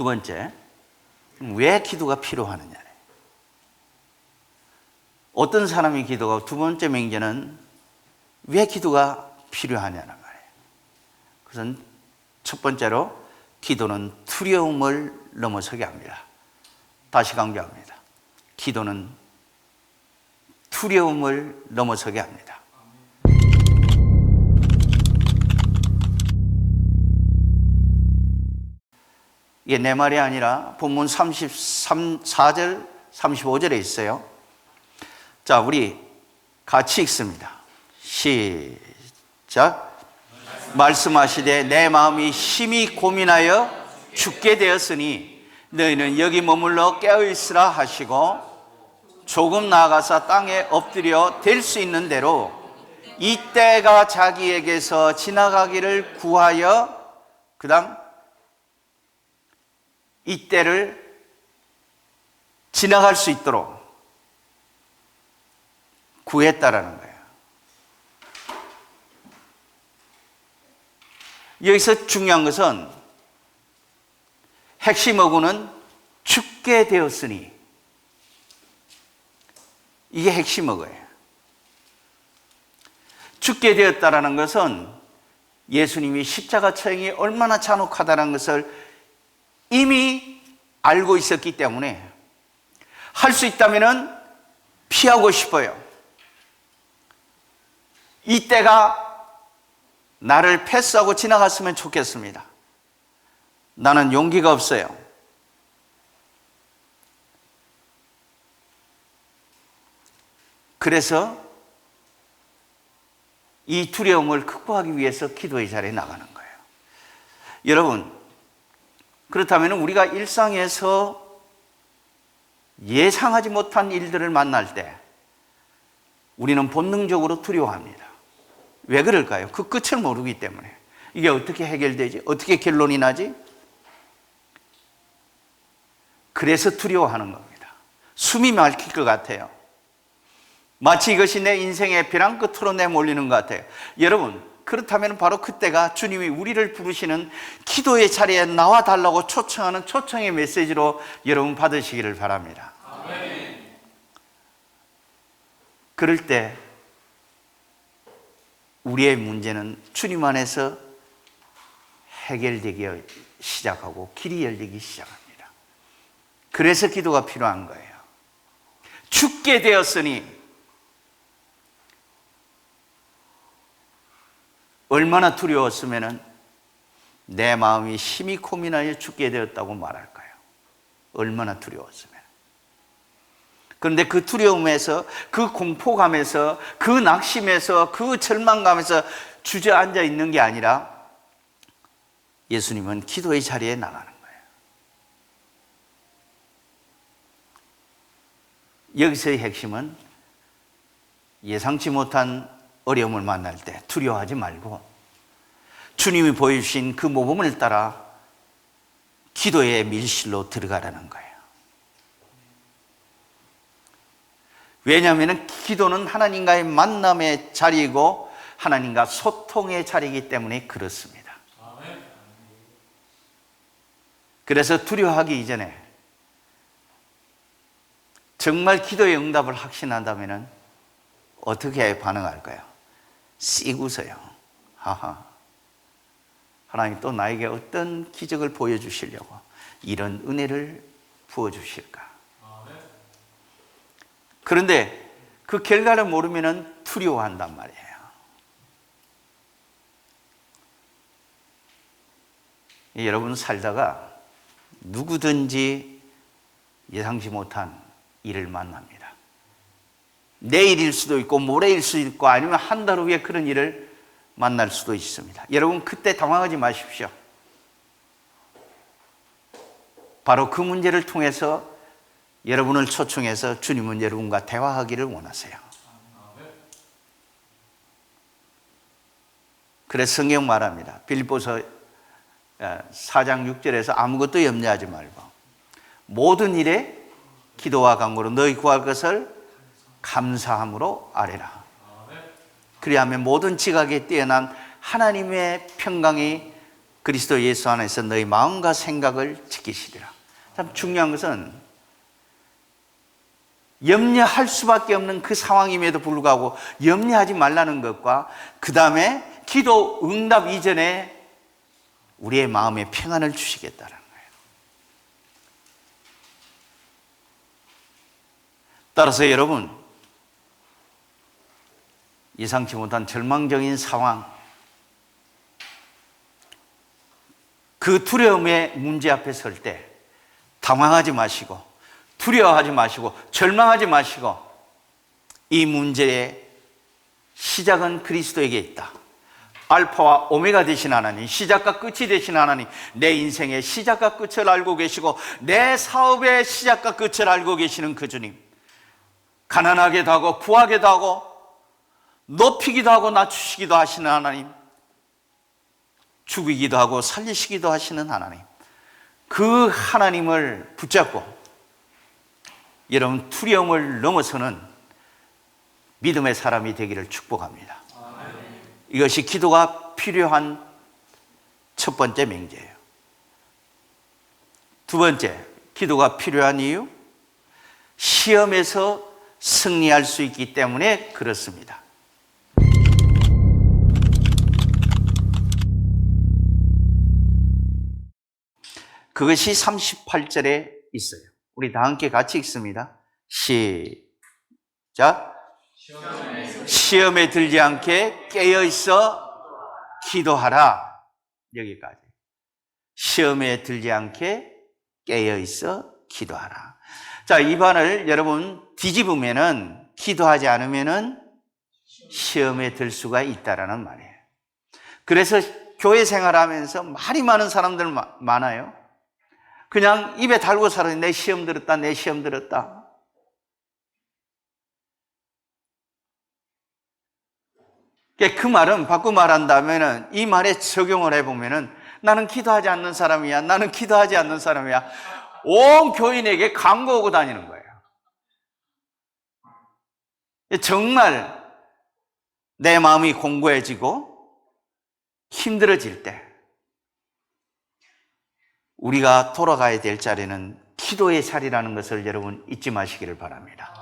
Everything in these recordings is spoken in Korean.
두 번째, 왜 기도가 필요하느냐. 어떤 사람이 기도가 두 번째 명제는 왜 기도가 필요하냐는 말이에요. 그것은 첫 번째로 기도는 두려움을 넘어서게 합니다. 다시 강조합니다. 기도는 두려움을 넘어서게 합니다. 이게 내 말이 아니라 본문 33, 4절, 35절에 있어요. 자, 우리 같이 읽습니다. 시작. 말씀하시되 내 마음이 심히 고민하여 죽게 되었으니 너희는 여기 머물러 깨어 있으라 하시고 조금 나아가서 땅에 엎드려 될 수 있는 대로 이때가 자기에게서 지나가기를 구하여 그다음 이 때를 지나갈 수 있도록 구했다라는 거예요. 여기서 중요한 것은 핵심 어구는 죽게 되었으니 이게 핵심 어구예요. 죽게 되었다라는 것은 예수님이 십자가 처형이 얼마나 잔혹하다는 것을 이미 알고 있었기 때문에 할 수 있다면 피하고 싶어요. 이때가 나를 패스하고 지나갔으면 좋겠습니다. 나는 용기가 없어요. 그래서 이 두려움을 극복하기 위해서 기도의 자리에 나가는 거예요. 여러분, 그렇다면 우리가 일상에서 예상하지 못한 일들을 만날 때 우리는 본능적으로 두려워합니다. 왜 그럴까요? 그 끝을 모르기 때문에. 이게 어떻게 해결되지? 어떻게 결론이 나지? 그래서 두려워하는 겁니다. 숨이 막힐 것 같아요. 마치 이것이 내 인생의 벼랑 끝으로 내몰리는 것 같아요. 여러분, 그렇다면 바로 그때가 주님이 우리를 부르시는 기도의 자리에 나와 달라고 초청하는 초청의 메시지로 여러분 받으시기를 바랍니다. 그럴 때 우리의 문제는 주님 안에서 해결되기 시작하고 길이 열리기 시작합니다. 그래서 기도가 필요한 거예요. 죽게 되었으니 얼마나 두려웠으면 내 마음이 심히 고민하여 죽게 되었다고 말할까요? 얼마나 두려웠으면. 그런데 그 두려움에서, 그 공포감에서, 그 낙심에서, 그 절망감에서 주저앉아 있는 게 아니라 예수님은 기도의 자리에 나가는 거예요. 여기서의 핵심은 예상치 못한 어려움을 만날 때 두려워하지 말고 주님이 보여주신 그 모범을 따라 기도의 밀실로 들어가라는 거예요. 왜냐하면 기도는 하나님과의 만남의 자리이고 하나님과 소통의 자리이기 때문에 그렇습니다. 그래서 두려워하기 이전에 정말 기도의 응답을 확신한다면 어떻게 반응할까요? 씩 웃어요. 하하. 하나님 또 나에게 어떤 기적을 보여주시려고 이런 은혜를 부어주실까? 그런데 그 결과를 모르면 두려워한단 말이에요. 여러분 살다가 누구든지 예상치 못한 일을 만납니다. 내일일 수도 있고 모레일 수도 있고 아니면 한 달 후에 그런 일을 만날 수도 있습니다. 여러분 그때 당황하지 마십시오. 바로 그 문제를 통해서 여러분을 초청해서 주님은 여러분과 대화하기를 원하세요. 그래서 성경 말합니다. 빌보서 4장 6절에서 아무것도 염려하지 말고 모든 일에 기도와 간구로 너희 구할 것을 감사함으로 아뢰라. 그리하면 모든 지각에 뛰어난 하나님의 평강이 그리스도 예수 안에서 너희 마음과 생각을 지키시리라. 참 중요한 것은 염려할 수밖에 없는 그 상황임에도 불구하고 염려하지 말라는 것과 그 다음에 기도 응답 이전에 우리의 마음에 평안을 주시겠다는 거예요. 따라서 여러분, 예상치 못한 절망적인 상황, 그 두려움의 문제 앞에 설 때 당황하지 마시고 두려워하지 마시고 절망하지 마시고 이 문제의 시작은 그리스도에게 있다. 알파와 오메가 되신 하나님, 시작과 끝이 되신 하나님, 내 인생의 시작과 끝을 알고 계시고 내 사업의 시작과 끝을 알고 계시는 그 주님. 가난하게도 하고 부하게도 하고 높이기도 하고 낮추시기도 하시는 하나님. 죽이기도 하고 살리시기도 하시는 하나님. 그 하나님을 붙잡고 여러분 두려움을 넘어서는 믿음의 사람이 되기를 축복합니다. 이것이 기도가 필요한 첫 번째 명제예요. 두 번째, 기도가 필요한 이유? 시험에서 승리할 수 있기 때문에 그렇습니다. 그것이 38절에 있어요. 우리 다 함께 같이 읽습니다. 시작. 시험에 들지 않게 깨어 있어 기도하라. 여기까지. 시험에 들지 않게 깨어 있어 기도하라. 자, 이 반을 여러분 뒤집으면은 기도하지 않으면은 시험에 들 수가 있다라는 말이에요. 그래서 교회 생활하면서 말이 많은 사람들 마- 많아요. 그냥 입에 달고 살아요. 내 시험 들었다, 내 시험 들었다. 그 말은 바꾸 말한다면은 이 말에 적용을 해보면은 나는 기도하지 않는 사람이야. 나는 기도하지 않는 사람이야. 온 교인에게 광고하고 다니는 거예요. 정말 내 마음이 공고해지고 힘들어질 때 우리가 돌아가야 될 자리는 기도의 자리라는 것을 여러분 잊지 마시기를 바랍니다.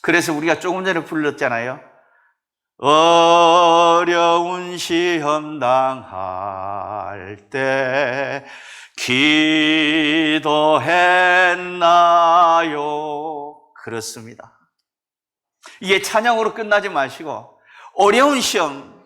그래서 우리가 조금 전에 불렀잖아요. 어려운 시험 당할 때 기도했나요? 그렇습니다. 이게 찬양으로 끝나지 마시고 어려운 시험,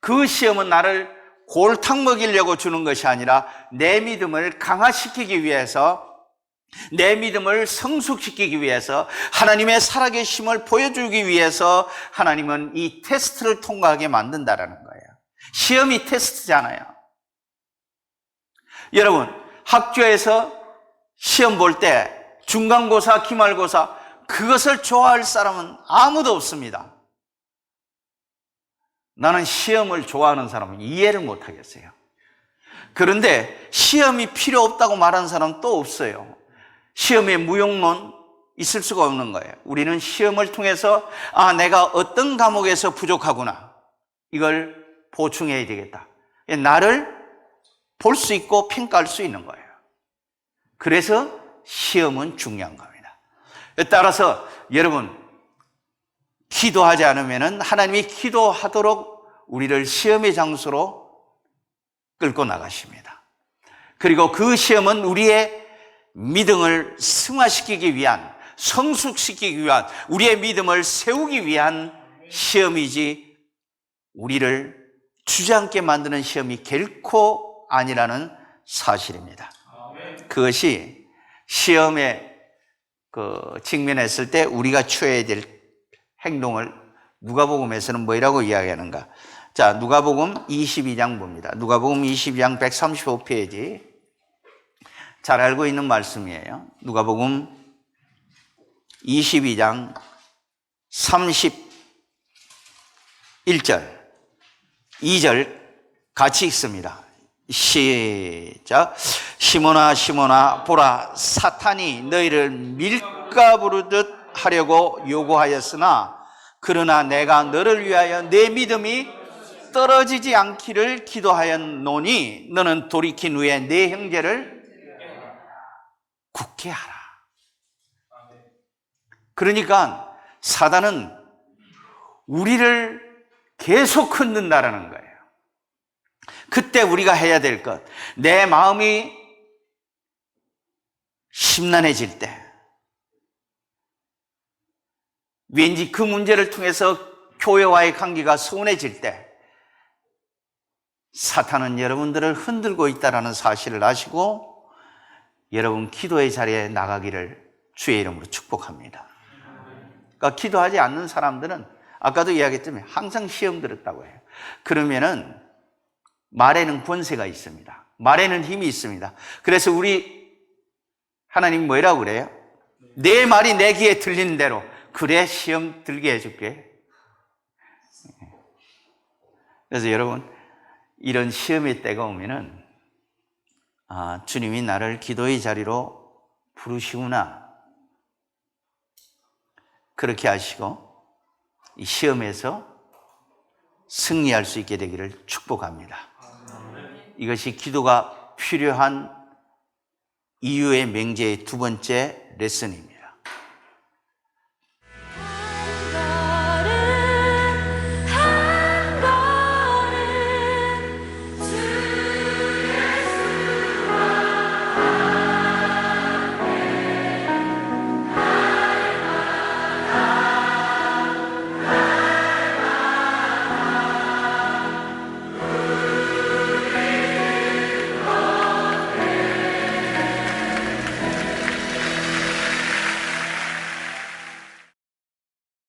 그 시험은 나를 골탕 먹이려고 주는 것이 아니라 내 믿음을 강화시키기 위해서 내 믿음을 성숙시키기 위해서 하나님의 살아계심을 보여주기 위해서 하나님은 이 테스트를 통과하게 만든다라는 거예요. 시험이 테스트잖아요. 여러분, 학교에서 시험 볼 때 중간고사, 기말고사 그것을 좋아할 사람은 아무도 없습니다. 나는 시험을 좋아하는 사람은 이해를 못 하겠어요. 그런데 시험이 필요 없다고 말하는 사람은 또 없어요. 시험의 무용론 있을 수가 없는 거예요. 우리는 시험을 통해서 아, 내가 어떤 과목에서 부족하구나. 이걸 보충해야 되겠다. 나를 볼 수 있고 평가할 수 있는 거예요. 그래서 시험은 중요한 겁니다. 따라서 여러분 기도하지 않으면 하나님이 기도하도록 우리를 시험의 장소로 끌고 나가십니다. 그리고 그 시험은 우리의 믿음을 승화시키기 위한, 성숙시키기 위한, 우리의 믿음을 세우기 위한 시험이지, 우리를 주저앉게 만드는 시험이 결코 아니라는 사실입니다. 그것이 시험에 그 직면했을 때 우리가 취해야 될 행동을 누가복음에서는 뭐라고 이야기하는가? 자, 누가복음 22장 봅니다. 누가복음 22장 135페이지. 잘 알고 있는 말씀이에요. 누가복음 22장 31절, 2절 같이 읽습니다. 시작. 시몬아, 시몬아, 보라, 사탄이 너희를 밀가 부르듯 하려고 요구하였으나, 그러나 내가 너를 위하여 내 믿음이 떨어지지 않기를 기도하였노니 너는 돌이킨 후에 내 형제를 굳게 하라. 그러니까 사단은 우리를 계속 흔든다라는 거예요. 그때 우리가 해야 될 것, 내 마음이 심란해질 때, 왠지 그 문제를 통해서 교회와의 관계가 소원해질 때, 사탄은 여러분들을 흔들고 있다는 사실을 아시고, 여러분 기도의 자리에 나가기를 주의 이름으로 축복합니다. 그러니까 기도하지 않는 사람들은 아까도 이야기했지만 항상 시험 들었다고 해요. 그러면은 말에는 권세가 있습니다. 말에는 힘이 있습니다. 그래서 우리 하나님 뭐라고 그래요? 내 말이 내 귀에 들리는 대로 그래 시험 들게 해줄게. 그래서 여러분 이런 시험의 때가 오면은 아, 주님이 나를 기도의 자리로 부르시구나. 그렇게 하시고 이 시험에서 승리할 수 있게 되기를 축복합니다. 이것이 기도가 필요한 이유의 맹제의 두 번째 레슨입니다.